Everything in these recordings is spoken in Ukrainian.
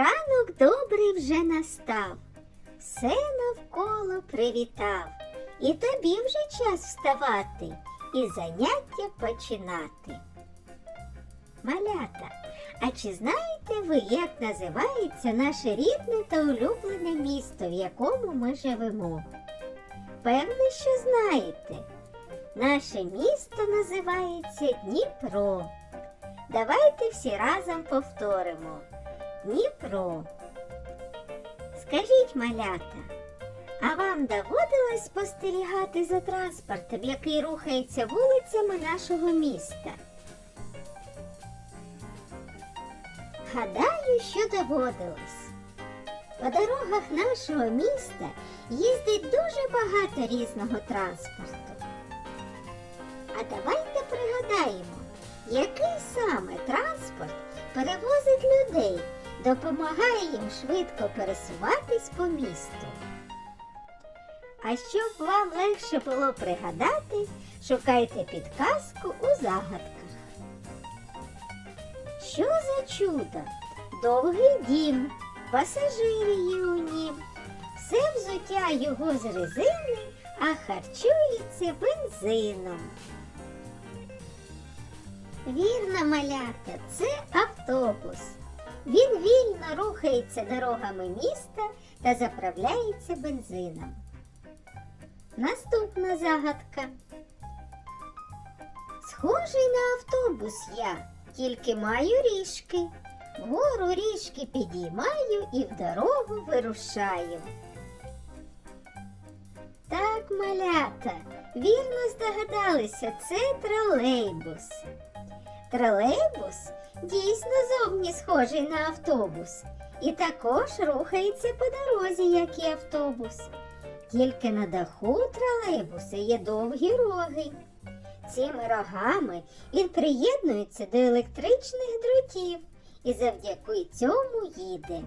Ранок добрий вже настав, все навколо привітав, і тобі вже час вставати і заняття починати. Малята, а чи знаєте ви, як називається наше рідне та улюблене місто, в якому ми живемо? Певне, що знаєте. Наше місто називається Дніпро. Давайте всі разом повторимо. Дніпро. Скажіть, малята, а вам доводилось спостерігати за транспортом, який рухається вулицями нашого міста? Гадаю, що доводилось. По дорогах нашого міста їздить дуже багато різного транспорту. А давайте пригадаємо, який саме транспорт перевозить людей, допомагає їм швидко пересуватись по місту. А щоб вам легше було пригадати, шукайте підказку у загадках. Що за чудо? Довгий дім, пасажири є у нім, все взуття його з резини, а харчується бензином. Вірно, малята, це автобус. Він вільно рухається дорогами міста та заправляється бензином. Наступна загадка. Схожий на автобус я, тільки маю ріжки. Вгору ріжки підіймаю і в дорогу вирушаю. Так, малята, вірно здогадалися, це тролейбус. Тролейбус дійсно зовні схожий на автобус і також рухається по дорозі, як і автобус. Тільки на даху тролейбуса є довгі роги. Цими рогами він приєднується до електричних дротів і завдяки цьому їде.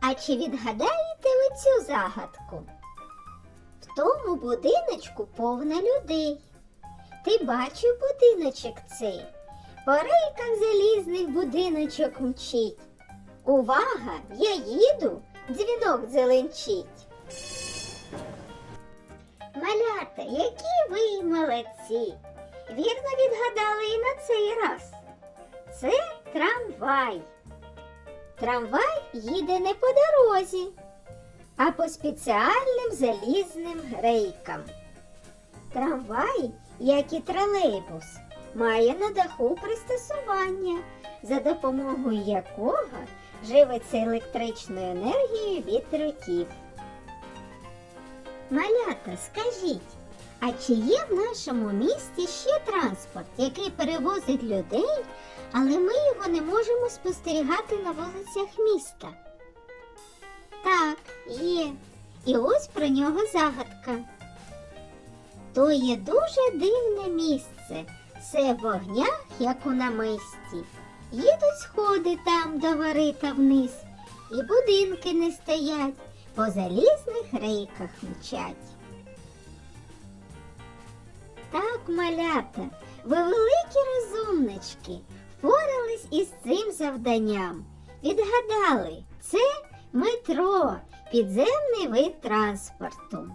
А чи відгадаєте ви цю загадку? В тому будиночку повно людей. Ти бачив будиночок цей? По рейках залізних будиночок мчить. Увага! Я їду, дзвінок зеленчить. Малята, які ви молодці! Вірно відгадали і на цей раз. Це трамвай. Трамвай їде не по дорозі, а по спеціальним залізним рейкам. Трамвай, як і тролейбус, має на даху пристосування, за допомогою якого живиться електричною енергією від дротів. Малята, скажіть, а чи є в нашому місті ще транспорт, який перевозить людей, але ми його не можемо спостерігати на вулицях міста? Так, є. І ось про нього загадка. То є дуже дивне місце. Все в вогнях, як у намисті. Їдуть сходи там до гори та вниз, і будинки не стоять, по залізних рейках мчать. Так, малята, ви великі розумнички, впорались із цим завданням. Відгадали, це метро, підземний вид транспорту.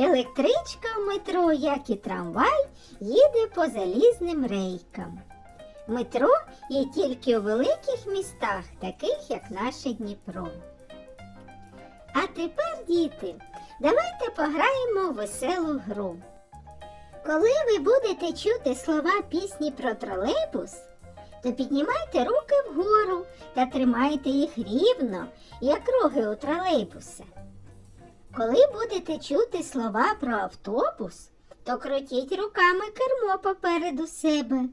Електричка в метро, як і трамвай, їде по залізним рейкам. Метро є тільки у великих містах, таких як наше Дніпро. А тепер, діти, давайте пограємо в веселу гру. Коли ви будете чути слова пісні про тролейбус, то піднімайте руки вгору та тримайте їх рівно, як роги у тролейбуса. Коли будете чути слова про автобус, то крутіть руками кермо попереду себе.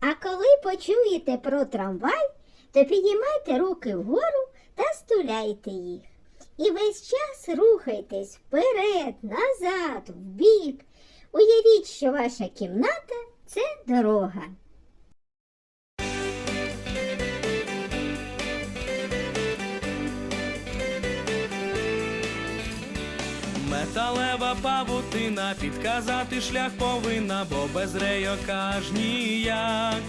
А коли почуєте про трамвай, то підіймайте руки вгору та стуляйте їх. І весь час рухайтесь вперед, назад, вбік. Уявіть, що ваша кімната це дорога. Металева павутина підказати шлях повинна, бо без рейок аж ніяк.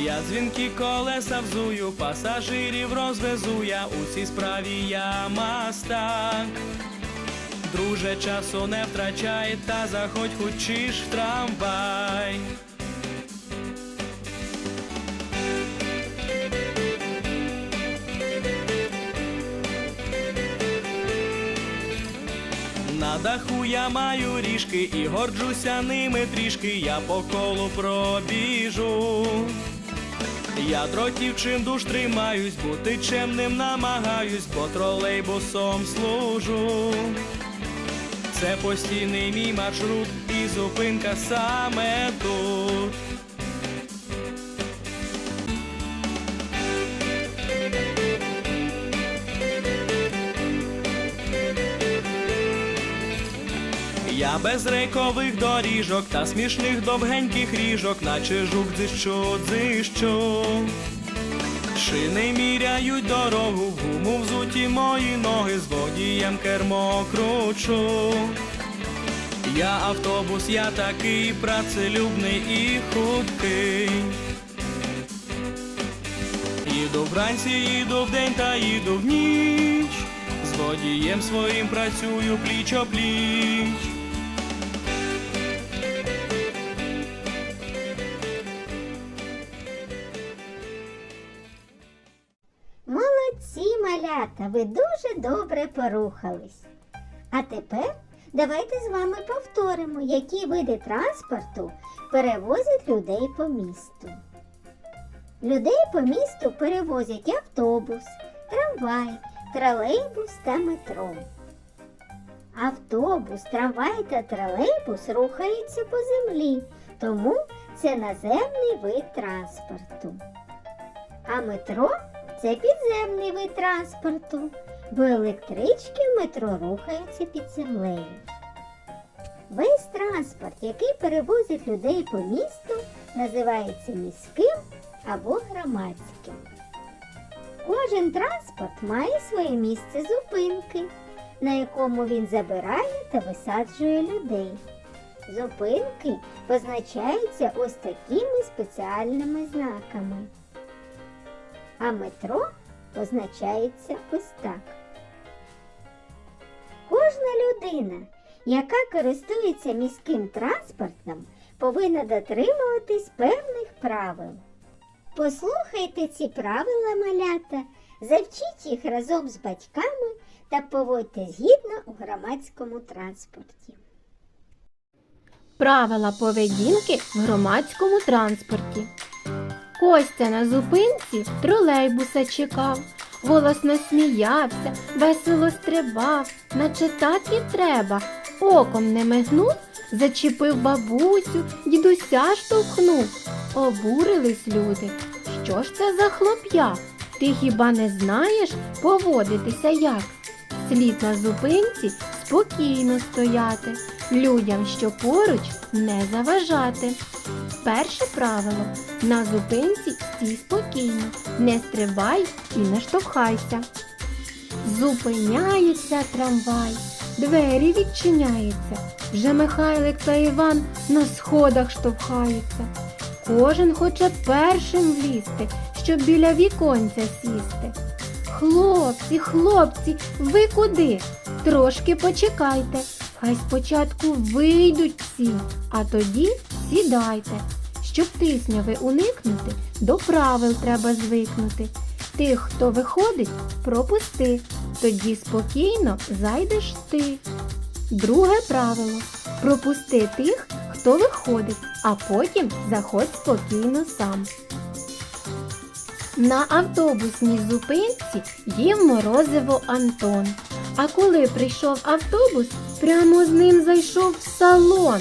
Я дзвінки колеса взую, пасажирів розвезу я у цій справі я мастак. Друже, часу не втрачай, та заходь хочеш в трамвай. На даху я маю ріжки і горджуся ними трішки, я по колу пробіжу. Я дротів чим душ тримаюсь, бути чемним намагаюсь, бо тролейбусом служу. Це постійний мій маршрут і зупинка саме тут. Я без рейкових доріжок та смішних довгеньких ріжок, наче жук дзищу, дзищу. Шини міряють дорогу, в гуму взуті мої ноги, з водієм кермо кручу. Я автобус, я такий працелюбний і хуткий. Їду вранці, їду вдень та їду в ніч. З водієм своїм працюю пліч малята, ви дуже добре порухались. А тепер давайте з вами повторимо, які види транспорту перевозять людей по місту. Людей по місту перевозять автобус, трамвай, тролейбус та метро. Автобус, трамвай та тролейбус рухаються по землі, тому це наземний вид транспорту. А метро це підземний вид транспорту, бо електрички в метро рухаються під землею. Весь транспорт, який перевозить людей по місту, називається міським або громадським. Кожен транспорт має своє місце зупинки, на якому він забирає та висаджує людей. Зупинки позначаються ось такими спеціальними знаками а метро позначається ось так. Кожна людина, яка користується міським транспортом, повинна дотримуватись певних правил. Послухайте ці правила малята, завчіть їх разом з батьками та поводьте згідно у громадському транспорті. Правила поведінки в громадському транспорті. Костя на зупинці тролейбуса чекав, голосно сміявся, весело стрибав, наче так і треба. Оком не мигнув, зачепив бабусю, дідуся штовхнув. Обурились люди. Що ж це за хлоп'я? Ти хіба не знаєш поводитися як? Слід на зупинці спокійно стояти, людям, що поруч, не заважати. Перше правило на зупинці стій спокійно, не стрибай і не штовхайся. Зупиняється трамвай, двері відчиняються. Вже Михайлик та Іван на сходах штовхаються. Кожен хоче першим влізти, щоб біля віконця сісти. Хлопці, хлопці, ви куди? Трошки почекайте. Хай спочатку вийдуть всі, а тоді сідайте. Щоб тисняви уникнути, до правил треба звикнути. Тих, хто виходить, пропусти, тоді спокійно зайдеш ти. Друге правило пропусти тих, хто виходить, а потім заходь спокійно сам. На автобусній зупинці їв морозиво Антон. А коли прийшов автобус, прямо з ним зайшов в салон.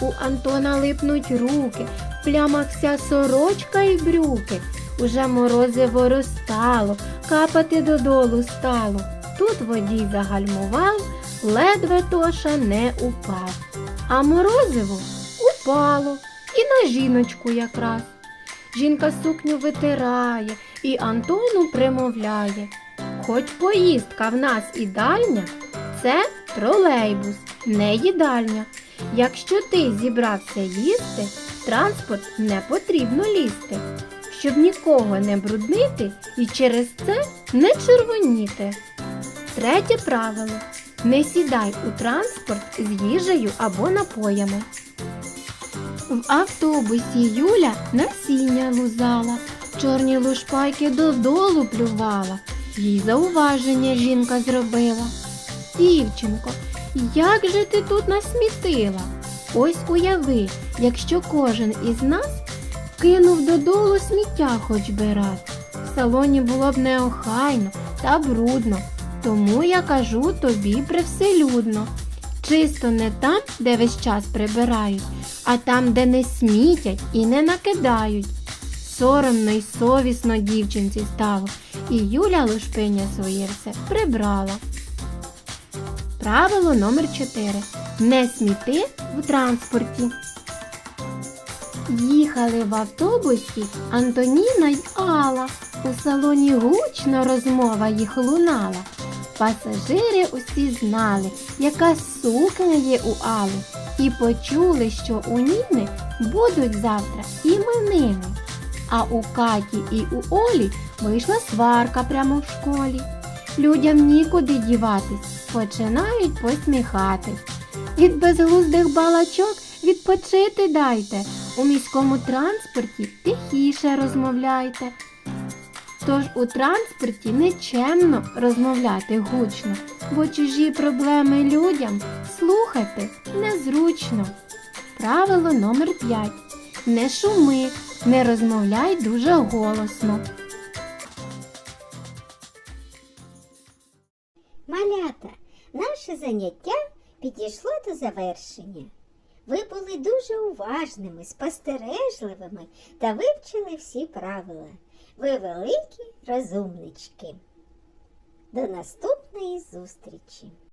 У Антона липнуть руки, в плямах вся сорочка і брюки. Уже морозиво розтало, капати додолу стало. Тут водій загальмував, ледве Тоша не упав. А морозиво упало і на жіночку якраз. Жінка сукню витирає і Антону примовляє. Хоч поїздка в нас і дальня, це тролейбус, не їдальня. Якщо ти зібрався їсти, транспорт не потрібно лізти. щоб нікого не бруднити і через це не червоніти. Третє правило. Не сідай у транспорт з їжею або напоями. В автобусі Юля насіння лузала, чорні лушпайки додолу плювала. Їй зауваження жінка зробила. Дівчинко, як же ти тут насмітила? Ось уяви, якщо кожен із нас кинув додолу сміття хоч би раз. В салоні було б неохайно та брудно. Тому я кажу тобі привселюдно. Чисто не там, де весь час прибирають, а там, де не смітять і не накидають. Соромно й совісно дівчинці стало, і Юля лушпиня своє все прибрала. Правило номер 4. Не сміти в транспорті. Їхали в автобусі Антоніна й Алла. У салоні гучно розмова їх лунала. Пасажири усі знали, яка сукня є у Али, і почули, що у Ніни будуть завтра іменини. А у Каті і у Олі вийшла сварка прямо в школі. Людям нікуди діватись, починають посміхатись. Від безглуздих балачок відпочити дайте. У міському транспорті тихіше розмовляйте. Тож у транспорті нечемно розмовляти гучно, бо чужі проблеми людям слухати незручно. Правило номер 5. Не шуми, не розмовляй дуже голосно. Малята, наше заняття підійшло до завершення. Ви були дуже уважними, спостережливими та вивчили всі правила. Ви великі розумнички. До наступної зустрічі!